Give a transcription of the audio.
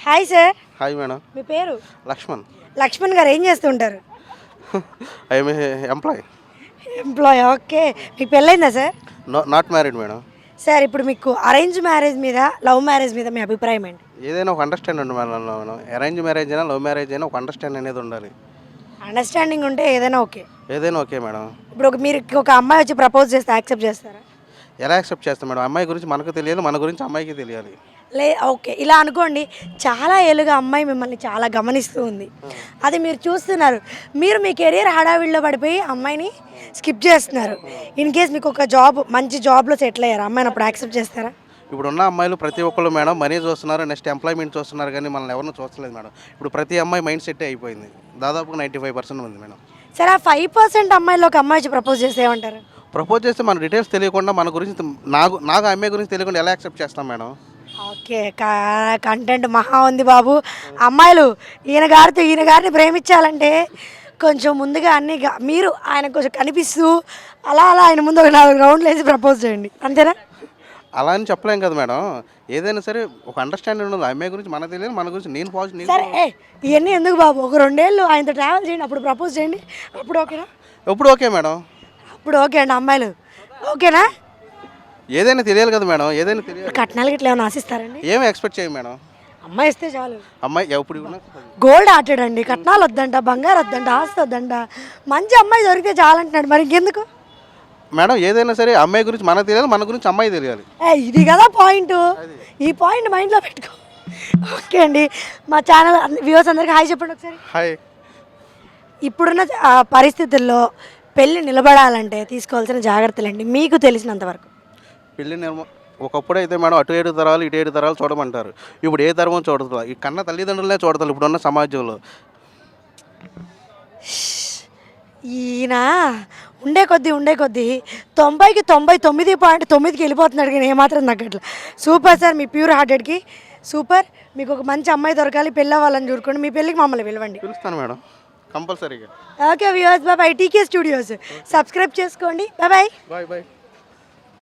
Hi sir hi madam మీ పేరు? లక్ష్మణ్ లక్ష్మణ్ గారు ఏం చేస్తుంటారు? ఐఎమ్ ఎంప్లాయ్ ఎంప్లాయ్ ఓకే మీకు పెళ్ళైందా sir no not married madam sir ఇప్పుడు మీకు అరేంజ్ మ్యారేజ్ మీద లవ్ మ్యారేజ్ మీద మీ అభిప్రాయం ఏంటి? ఏదైనా ఒక అండర్స్టాండ్ ఉండాలి మేడం అరేంజ్ మ్యారేజ్ అయినా లవ్ మ్యారేజ్ అయినా ఒక అండర్స్టాండ్ అనేది ఉండాలి. అండర్స్టాండింగ్ ఉంటే ఏదైనా ఓకే ఏదైనా ఓకే మేడం ఇప్పుడు ఒక మీరు ఒక అమ్మాయి వచ్చి ప్రపోజ్ చేస్తే యాక్సెప్ట్ చేస్తారా? ఎలా యాక్సెప్ట్ చేస్తాం మేడం అమ్మాయి గురించి మనకు తెలియాలి మన గురించి అమ్మాయికి తెలియాలి. లే ఓకే. ఇలా అనుకోండి చాలా ఏళ్ళుగా అమ్మాయి మిమ్మల్ని చాలా గమనిస్తూ ఉంది అది మీరు చూస్తున్నారు. మీరు మీ కెరీర్ హడావిడిలో పడిపోయి అమ్మాయిని స్కిప్ చేస్తున్నారు. ఇన్ కేస్ మీకు ఒక జాబ్ మంచి జాబ్లో సెటిల్ అయ్యారు? అమ్మాయిని అప్పుడు యాక్సెప్ట్ చేస్తారా? ఇప్పుడున్న అమ్మాయిలు ప్రతి ఒక్కళ్ళు మేడం మనీ చూస్తున్నారు నెక్స్ట్ ఎంప్లాయ్మెంట్ చూస్తున్నారు కానీ మనల్ని ఎవరిని చూస్తలేదు మేడం. ఇప్పుడు ప్రతి అమ్మాయి మైండ్ సెట్ అయిపోయింది. దాదాపు నైంటీ ఫైవ్ పర్సెంట్ ఉంది మేడం. సరే ఆ ఫైవ్ పర్సెంట్ అమ్మాయిలో ఒక అమ్మాయి ప్రపోజ్ చేస్తే ఏమంటారు? ప్రపోజ్ చేస్తే మన డీటెయిల్స్ తెలియకుండా మన గురించి నాకు నాకు అమ్మాయి గురించి తెలియకుండా ఎలా యాక్సెప్ట్ చేస్తాం మేడం? ఓకే కంటెంట్ మహా ఉంది బాబు. అమ్మాయిలు ఈయన గారితో ఈయన గారిని ప్రేమించాలంటే కొంచెం ముందుగా అన్ని మీరు ఆయన కొంచెం కనిపిస్తూ అలా అలా ఆయన ముందు ఒక నాలుగు రౌండ్లు వేసి ప్రపోజ్ చేయండి. అంతేనా? అలా అని చెప్పలేం కదా మేడం. ఏదైనా సరే ఒక అండర్స్టాండింగ్ ఉండదు అమ్మాయి గురించి మనకు తెలియదు మన గురించి నేను పాజిటివ్ సరే ఏ ఇవన్నీ ఎందుకు బాబు? ఒక రెండేళ్ళు ఆయనతో ట్రావెల్ చేయండి అప్పుడు ప్రపోజ్ చేయండి. అప్పుడు ఓకేనా? ఎప్పుడు ఓకే మేడం? అప్పుడు ఓకే అండి అమ్మాయిలు. ఓకేనా? ఏదైనా తెలియాలి కదా మేడం ఏదైనా తెలియాలి కట్నాలు గిట్ల ఏమైనా ఆశిస్తారండి? ఏమి ఎక్స్పెక్ట్ చేయం మేడం. అమ్మాయి ఇస్తే చాలు. అమ్మాయి ఎప్పుడు గోల్డ్ ఆటాడండి కట్నాలు వద్దంట బంగారు వద్దంట ఆస్తి వద్దంట. మంచి అమ్మాయి దొరికితే చాలంటున్నాడు మరి ఇంకెందుకు? మేడం ఏదైనా సరే అమ్మాయి గురించి మనకు తెలియాలి మన గురించి అమ్మాయి తెలియాలి. ఏ ఇది కదా పాయింట్. ఈ పాయింట్ మైండ్లో పెట్టుకో. ఓకే అండి. మా ఛానల్ వ్యూవర్స్ అందరికీ హాయ్ చెప్పండి ఒకసారి. హాయ్. ఇప్పుడున్న ఆ, పరిస్థితుల్లో పెళ్ళి నిలబడాలంటే తీసుకోవాల్సిన జాగ్రత్తలండి. మీకు తెలిసినంత వరకు. పెళ్ళి నిర్మ ఒకప్పుడు అయితే మేడం అటు ఏడు తరాలు ఇటు ఏడు తరాలు చూడమంటారు. ఇప్పుడు ఏ తరం చూడదు ఈ కన్న తల్లిదండ్రులనే చూడతారు ఇప్పుడున్న సమాజంలో? ఈయన ఉండే కొద్దీ ఉండే కొద్దీ తొంభైకి తొంభై తొమ్మిది పాయింట్ తొమ్మిదికి వెళ్ళిపోతున్నాడు కానీ ఏమాత్రం తగ్గట్లే. సూపర్ సార్ మీ ప్యూర్ హార్టెడ్కి. సూపర్ మీకు ఒక మంచి అమ్మాయి దొరకాలి పెళ్ళి అవ్వాలని చూడుకోండి మీ పెళ్ళికి మమ్మల్ని పిలవండి. పిలుస్తాను మేడం. కంపల్సరీగా. Okay viewers bye TK studios. Subscribe చేసుకోండి. బాయ్. Bye bye.